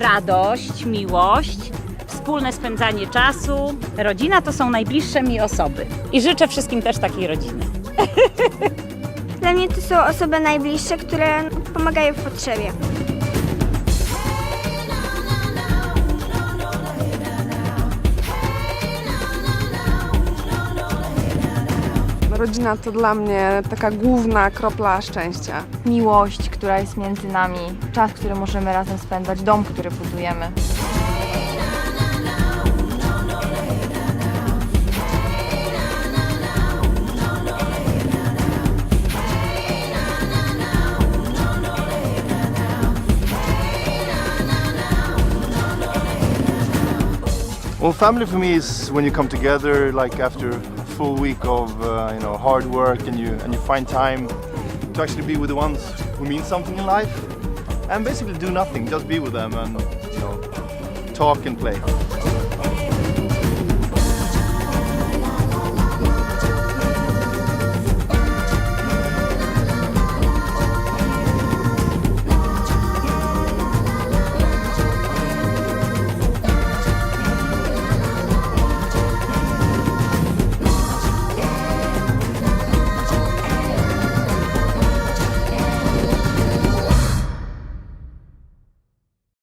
radość, miłość, wspólne spędzanie czasu. Rodzina to są najbliższe mi osoby. I życzę wszystkim też takiej rodziny. Dla mnie to są osoby najbliższe, które pomagają w potrzebie. Rodzina to dla mnie taka główna kropla szczęścia. miłość, która jest między nami, czas, który możemy razem spędzać, dom, który budujemy. Well, family for me is when you come together, like after full week of uh, you know hard work, and you and you find time to actually be with the ones who mean something in life, and basically do nothing, just be with them and you know talk and play.